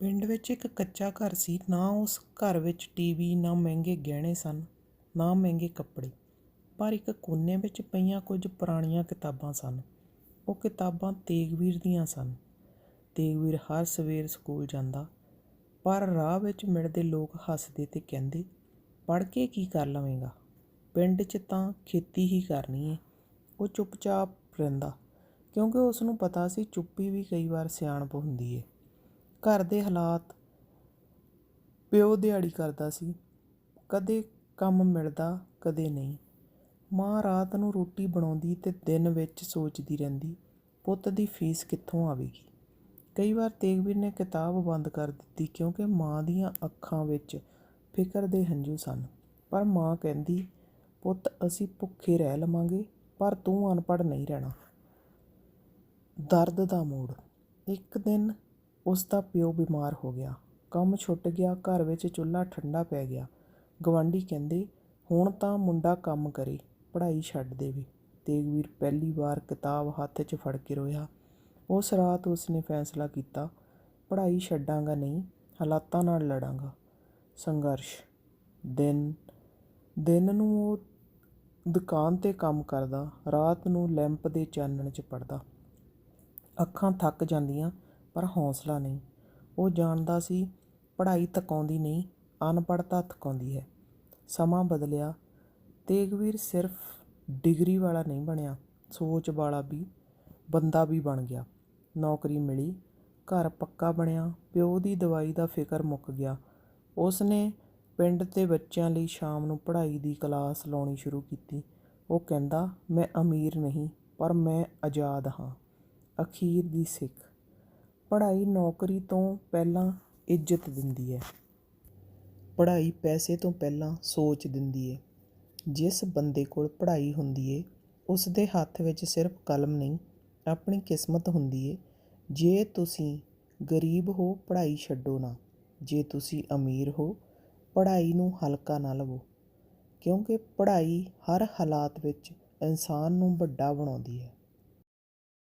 ਪਿੰਡ ਵਿੱਚ ਇੱਕ ਕੱਚਾ ਘਰ ਸੀ, ਨਾ ਉਸ ਘਰ ਵਿੱਚ ਟੀ ਵੀ ਨਾ ਮਹਿੰਗੇ ਗਹਿਣੇ ਸਨ, ਨਾ ਮਹਿੰਗੇ ਕੱਪੜੇ, ਪਰ ਇੱਕ ਕੋਨੇ ਵਿੱਚ ਪਈਆਂ ਕੁਝ ਪੁਰਾਣੀਆਂ ਕਿਤਾਬਾਂ ਸਨ। ਉਹ ਕਿਤਾਬਾਂ ਤੇਗਵੀਰ ਦੀਆਂ ਸਨ। ਤੇਗਵੀਰ ਹਰ ਸਵੇਰ ਸਕੂਲ ਜਾਂਦਾ, ਪਰ ਰਾਹ ਵਿੱਚ ਮਿਲਦੇ ਲੋਕ ਹੱਸਦੇ ਤੇ ਕਹਿੰਦੇ, ਪੜ੍ਹ ਕੇ ਕੀ ਕਰ ਲਵੇਂਗਾ? ਪਿੰਡ 'ਚ ਤਾਂ ਖੇਤੀ ਹੀ ਕਰਨੀ ਏ। ਉਹ ਚੁੱਪਚਾਪ ਰਹਿੰਦਾ, ਕਿਉਂਕਿ ਉਸ ਨੂੰ ਪਤਾ ਸੀ ਚੁੱਪੀ ਵੀ ਕਈ ਵਾਰ ਸਿਆਣਪ ਹੁੰਦੀ ਏ। ਘਰ ਦੇ ਹਾਲਾਤ ਪਿਓ ਦਿਹਾੜੀ ਕਰਦਾ ਸੀ। ਕਦੇ ਕੰਮ ਮਿਲਦਾ, ਕਦੇ ਨਹੀਂ। ਮਾਂ ਰਾਤ ਨੂੰ ਰੋਟੀ ਬਣਾਉਂਦੀ ਤੇ ਦਿਨ ਵਿੱਚ ਸੋਚਦੀ ਰਹਿੰਦੀ, ਪੁੱਤ ਦੀ ਫੀਸ ਕਿੱਥੋਂ ਆਵੇਗੀ? ਕਈ ਵਾਰ ਤੇਗਵੀਰ ਨੇ ਕਿਤਾਬ ਬੰਦ ਕਰ ਦਿੱਤੀ ਕਿਉਂਕਿ ਮਾਂ ਦੀਆਂ ਅੱਖਾਂ ਵਿੱਚ ਫਿਕਰ ਦੇ ਹੰਝੂ ਸਨ। ਪਰ ਮਾਂ ਕਹਿੰਦੀ, ਪੁੱਤ, ਅਸੀਂ ਭੁੱਖੇ ਰਹਿ ਲਵਾਂਗੇ, ਪਰ ਤੂੰ ਅਨਪੜ੍ਹ ਨਹੀਂ ਰਹਿਣਾ। ਦਰਦ ਦਾ ਮੋੜ। ਇੱਕ ਦਿਨ ਉਸ ਦਾ ਪਿਓ ਬਿਮਾਰ ਹੋ ਗਿਆ। ਕੰਮ ਛੁੱਟ ਗਿਆ, ਘਰ ਵਿੱਚ ਚੁੱਲ੍ਹਾ ਠੰਡਾ ਪੈ ਗਿਆ। ਗਵਾਂਢੀ ਕਹਿੰਦੇ, ਹੁਣ ਤਾਂ ਮੁੰਡਾ ਕੰਮ ਕਰੇ, ਪੜ੍ਹਾਈ ਛੱਡ ਦੇਵੇ। ਤੇਗਵੀਰ ਪਹਿਲੀ ਵਾਰ ਕਿਤਾਬ ਹੱਥ 'ਚ ਫੜ ਕੇ ਰੋਇਆ। ਉਸ ਰਾਤ ਉਸਨੇ ਫੈਸਲਾ ਕੀਤਾ, ਪੜ੍ਹਾਈ ਛੱਡਾਂਗਾ ਨਹੀਂ, ਹਾਲਾਤਾਂ ਨਾਲ ਲੜਾਂਗਾ। ਸੰਘਰਸ਼। ਦਿਨ ਦਿਨ ਨੂੰ ਉਹ ਦੁਕਾਨ 'ਤੇ ਕੰਮ ਕਰਦਾ, ਰਾਤ ਨੂੰ ਲੈਂਪ ਦੇ ਚਾਨਣ 'ਚ ਪੜ੍ਹਦਾ। ਅੱਖਾਂ ਥੱਕ ਜਾਂਦੀਆਂ ਪਰ ਹੌਂਸਲਾ ਨਹੀਂ। ਉਹ ਜਾਣਦਾ ਸੀ ਪੜ੍ਹਾਈ ਥਕਾਉਂਦੀ ਨਹੀਂ ਅਨਪੜ੍ਹਤਾ ਥਕਾਉਂਦੀ ਹੈ। ਸਮਾਂ ਬਦਲਿਆ ਤੇਗਵੀਰ ਸਿਰਫ ਡਿਗਰੀ ਵਾਲਾ ਨਹੀਂ ਬਣਿਆ, ਸੋਚ ਵਾਲਾ ਵੀ ਬੰਦਾ ਵੀ ਬਣ ਗਿਆ। ਨੌਕਰੀ ਮਿਲੀ, ਘਰ ਪੱਕਾ ਬਣਿਆ, ਪਿਓ ਦੀ ਦਵਾਈ ਦਾ ਫਿਕਰ ਮੁੱਕ ਗਿਆ। ਉਸ ਨੇ ਪਿੰਡ ਦੇ ਬੱਚਿਆਂ ਲਈ ਸ਼ਾਮ ਨੂੰ ਪੜ੍ਹਾਈ ਦੀ ਕਲਾਸ ਲਾਉਣੀ ਸ਼ੁਰੂ ਕੀਤੀ। ਉਹ ਕਹਿੰਦਾ, ਮੈਂ ਅਮੀਰ ਨਹੀਂ, ਪਰ ਮੈਂ ਆਜ਼ਾਦ ਹਾਂ। ਅਖੀਰ ਦੀ ਸਿੱਖ। ਪੜ੍ਹਾਈ ਨੌਕਰੀ ਤੋਂ ਪਹਿਲਾਂ ਇੱਜ਼ਤ ਦਿੰਦੀ ਹੈ। ਪੜ੍ਹਾਈ ਪੈਸੇ ਤੋਂ ਪਹਿਲਾਂ ਸੋਚ ਦਿੰਦੀ ਹੈ। ਜਿਸ ਬੰਦੇ ਕੋਲ ਪੜ੍ਹਾਈ ਹੁੰਦੀ ਹੈ ਉਸ ਦੇ ਹੱਥ ਵਿੱਚ ਸਿਰਫ ਕਲਮ ਨਹੀਂ, ਆਪਣੀ ਕਿਸਮਤ ਹੁੰਦੀ ਹੈ। ਜੇ ਤੁਸੀਂ ਗਰੀਬ ਹੋ, ਪੜ੍ਹਾਈ ਛੱਡੋ ਨਾ। ਜੇ ਤੁਸੀਂ ਅਮੀਰ ਹੋ, ਪੜ੍ਹਾਈ ਨੂੰ ਹਲਕਾ ਨਾ ਲਵੋ। ਕਿਉਂਕਿ ਪੜ੍ਹਾਈ ਹਰ ਹਾਲਾਤ ਵਿੱਚ ਇਨਸਾਨ ਨੂੰ ਵੱਡਾ ਬਣਾਉਂਦੀ ਹੈ।